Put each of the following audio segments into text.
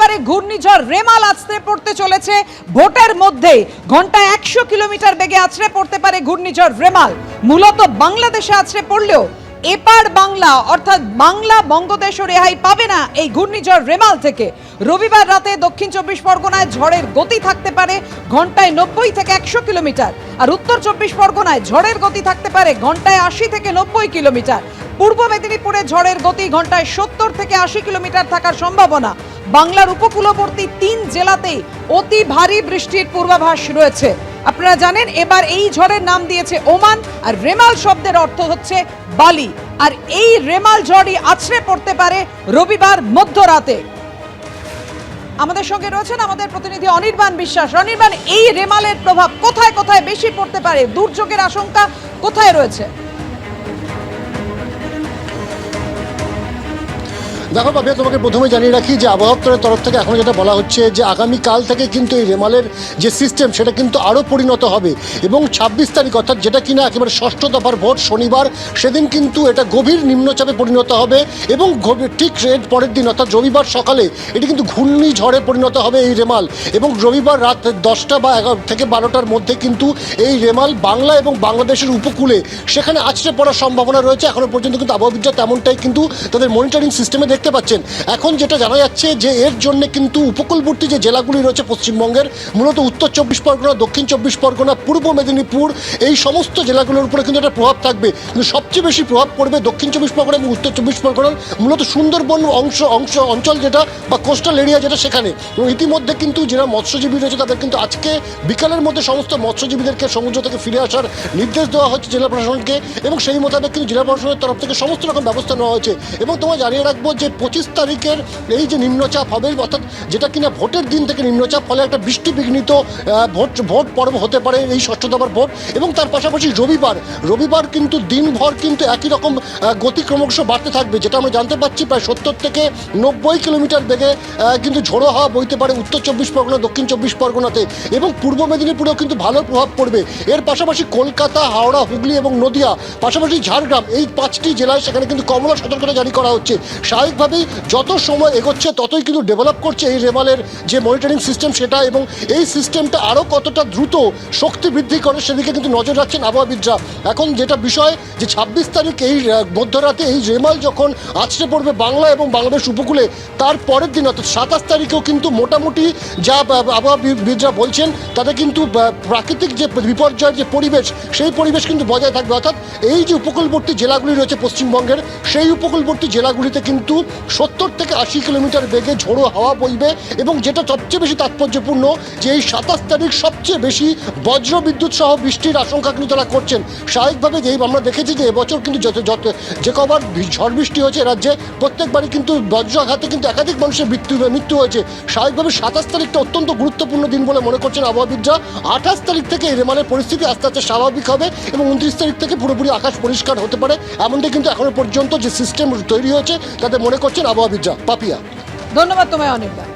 একেবারে ঘূর্ণিঝড় রেমাল আছড়ে পড়তে চলেছে। ভোটের মধ্যে ঘন্টায় একশো কিলোমিটার বেগে আছড়ে পড়তে পারে ঘূর্ণিঝড় রেমাল। মূলত বাংলাদেশে আছড়ে পড়লেও এপার বাংলা, অর্থাৎ বাংলা বঙ্গদেশও রেহাই পাবে না এই ঘূর্ণিঝড় রেমাল থেকে। রবিবার রাতে দক্ষিণ চব্বিশ পরগনায় ঝড়ের গতি থাকতে পারে ঘন্টায় নব্বই থেকে একশো কিলোমিটার। আর উত্তর চব্বিশ পরগনায় ঝড়ের গতি থাকতে পারে ঘন্টায় আশি থেকে নব্বই কিলোমিটার। পূর্ব মেদিনীপুরে ঝড়ের গতি ঘন্টায় সত্তর থেকে আশি কিলোমিটার থাকার সম্ভাবনা। বাংলার উপকূলবর্তী তিন জেলাতেই অতি ভারী বৃষ্টির পূর্বাভাস রয়েছে। আপনারা জানেন, এবার এই ঝড়ের নাম দিয়েছে ওমান, আর রেমাল শব্দের অর্থ হচ্ছে বালি। আর এই রেমাল ঝড়ই আছড়ে পড়তে পারে রবিবার মধ্যরাতে। আমাদের সঙ্গে রয়েছেন আমাদের প্রতিনিধি অনির্বাণ বিশ্বাস। অনির্বাণ, এই রেমালের প্রভাব কোথায় কোথায় বেশি পড়তে পারে? দুর্যোগের আশঙ্কা কোথায় রয়েছে? দেখো পাবে তোমাকে প্রথমে জানিয়ে রাখি যে আবহাওয়া দপ্তরের তরফ থেকে এখন যেটা বলা হচ্ছে যে আগামীকাল থেকে কিন্তু এই রেমালের যে সিস্টেম সেটা কিন্তু আরও পরিণত হবে। এবং ছাব্বিশ তারিখ, অর্থাৎ যেটা কিনা একেবারে ষষ্ঠ দফার ভোট, শনিবার, সেদিন কিন্তু এটা গভীর নিম্নচাপে পরিণত হবে এবং ঠিক এর পরের দিন, অর্থাৎ রবিবার সকালে, এটি কিন্তু ঘূর্ণিঝড়ে পরিণত হবে এই রেমাল। এবং রবিবার রাত দশটা বা এগারো থেকে বারোটার মধ্যে কিন্তু এই রেমাল বাংলা এবং বাংলাদেশের উপকূলে সেখানে আছড়ে পড়ার সম্ভাবনা রয়েছে। এখনও পর্যন্ত কিন্তু আবহাওয়াবিদরা তেমনটাই কিন্তু তাদের মনিটরিং সিস্টেমে দেখতে পাচ্ছেন। এখন যেটা জানা যাচ্ছে যে এর জন্য কিন্তু উপকূলবর্তী যে জেলাগুলি রয়েছে পশ্চিমবঙ্গের, মূলত উত্তর চব্বিশ পরগনা, দক্ষিণ চব্বিশ পরগনা, পূর্ব মেদিনীপুর, এই সমস্ত জেলাগুলোর উপরে কিন্তু একটা প্রভাব থাকবে। কিন্তু সবচেয়ে বেশি প্রভাব পড়বে দক্ষিণ চব্বিশ পরগনা এবং উত্তর চব্বিশ পরগনার, মূলত সুন্দরবন অংশ অংশ, অঞ্চল যেটা বা কোস্টাল এরিয়া যেটা সেখানে। এবং ইতিমধ্যে কিন্তু যারা মৎস্যজীবী রয়েছে তাদের কিন্তু আজকে বিকালের মধ্যে সমস্ত মৎস্যজীবীদেরকে সমুদ্র থেকে ফিরে আসার নির্দেশ দেওয়া হচ্ছে জেলা প্রশাসনকে এবং সেই মোতাবেক কিন্তু জেলা প্রশাসনের তরফ থেকে সমস্ত রকম ব্যবস্থা নেওয়া হয়েছে। এবং তোমায় জানিয়ে রাখব যে পঁচিশ তারিখের এই যে নিম্নচাপ হবে অর্থাৎ যেটা কিনা ভোটের দিন থেকে নিম্নচাপ, ফলে একটা বৃষ্টি বিঘ্নিত ভোট ভোট পর্ব হতে পারে এই ষষ্ঠ দফার ভোট। এবং তার পাশাপাশি রবিবার রবিবার কিন্তু দিনভর কিন্তু একই রকম গতি ক্রমশ বাড়তে থাকবে, যেটা আমরা জানতে পারছি প্রায় সত্তর থেকে নব্বই কিলোমিটার বেগে কিন্তু ঝোড়ো হাওয়া বইতে পারে উত্তর চব্বিশ পরগনা, দক্ষিণ চব্বিশ পরগনাতে। এবং পূর্ব মেদিনীপুরেও কিন্তু ভালো প্রভাব পড়বে। এর পাশাপাশি কলকাতা, হাওড়া, হুগলি এবং নদিয়া, পাশাপাশি ঝাড়গ্রাম, এই পাঁচটি জেলায় সেখানে কিন্তু কমলা সতর্কতা জারি করা হচ্ছে। স্বাভাবিকভাবেই যত সময় এগোচ্ছে, ততই কিন্তু ডেভেলপ করছে এই রেমালের যে মনিটরিং সিস্টেম সেটা এবং এই সিস্টেমটা আরও কতটা দ্রুত শক্তি বৃদ্ধি করে সেদিকে কিন্তু নজর রাখছেন আবহাওয়াবিদরা। এখন যেটা বিষয় যে ছাব্বিশ তারিখ এই মধ্যরাতে এই রেমাল যখন আছড়ে পড়বে বাংলা এবং বাংলাদেশ উপকূলে, তার পরের দিন, অর্থাৎ সাতাশ তারিখেও কিন্তু মোটামুটি যা আবহাওয়াবিদরা বলছেন, তাতে কিন্তু প্রাকৃতিক যে বিপর্যয়ের যে পরিবেশ, সেই পরিবেশ কিন্তু বজায় থাকবে। অর্থাৎ এই যে উপকূলবর্তী জেলাগুলি রয়েছে পশ্চিমবঙ্গের, সেই উপকূলবর্তী জেলাগুলিতে কিন্তু সত্তর থেকে আশি কিলোমিটার বেগে ঝোড়ো হাওয়া বইবে এবং যেটা সবচেয়ে বেশি তাৎপর্যপূর্ণ যে এই সাতাশ তারিখ সবচেয়ে বেশি বজ্র বিদ্যুৎ সহ বৃষ্টির আশঙ্কা কিন্তু তারা করছেন। স্বাভাবিকভাবে যেই আমরা দেখেছি যে এবছর কিন্তু যত যত যে কবার ঝড় বৃষ্টি হয়েছে রাজ্যে, প্রত্যেকবারই কিন্তু বজ্রাঘাতে কিন্তু একাধিক মানুষের মৃত্যু মৃত্যু হয়েছে। স্বাভাবিকভাবে সাতাশ তারিখটা অত্যন্ত গুরুত্বপূর্ণ দিন বলে মনে করছেন আবহাওয়াবিদরা। আঠাশ তারিখ থেকে রেমালের পরিস্থিতি আস্তে আস্তে স্বাভাবিক হবে এবং উনত্রিশ তারিখ থেকে পুরোপুরি আকাশ পরিষ্কার হতে পারে। এমনটাই কিন্তু এখনও পর্যন্ত যে সিস্টেম তৈরি হয়েছে, তাতে মনে করছেন আবহাওয়াবিদরা পাপিয়া। ধন্যবাদ তোমায় অনেকবার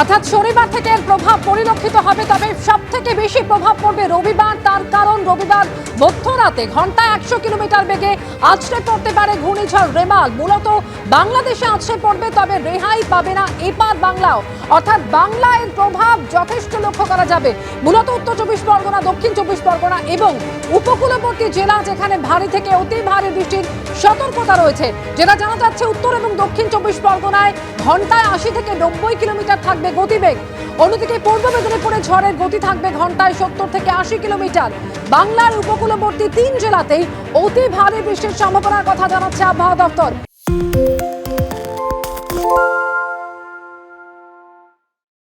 অর্থাৎ শনিবার থেকে এর প্রভাব পরিলক্ষিত হবে, তবে সব থেকে বেশি প্রভাব পড়বে রবিবার, তার কারণ রবিবার মধ্যরাতে ঘন্টায় একশো কিলোমিটার বেগে আছড়ে পড়তে পারে ঘূর্ণিঝড় রেমাল। মূলত বাংলাদেশে আছড়ে পড়বে, তবে রেহাই পাবে না এপার বাংলাও। অর্থাৎ বাংলায় এর প্রভাব যথেষ্ট লক্ষ্য করা যাবে। মূলত উত্তর চব্বিশ পরগনা, দক্ষিণ চব্বিশ পরগনা এবং উপকূলবর্তী জেলা যেখানে ভারী থেকে অতি ভারী বৃষ্টির সতর্কতা রয়েছে। যেটা জানা যাচ্ছে উত্তর এবং দক্ষিণ চব্বিশ পরগনায় ঘন্টায় আশি থেকে নব্বই কিলোমিটার থাকবে গতিবেগ। অন্যদিকে পূর্ব মেদিনীপুরে ঝড়ের গতি থাকবে ঘন্টায় সত্তর থেকে আশি কিলোমিটার। বাংলার উপকূলবর্তী তিন জেলাতেই অতি ভারী বৃষ্টির সম্ভাবনার কথা জানাচ্ছে আবহাওয়া দপ্তর।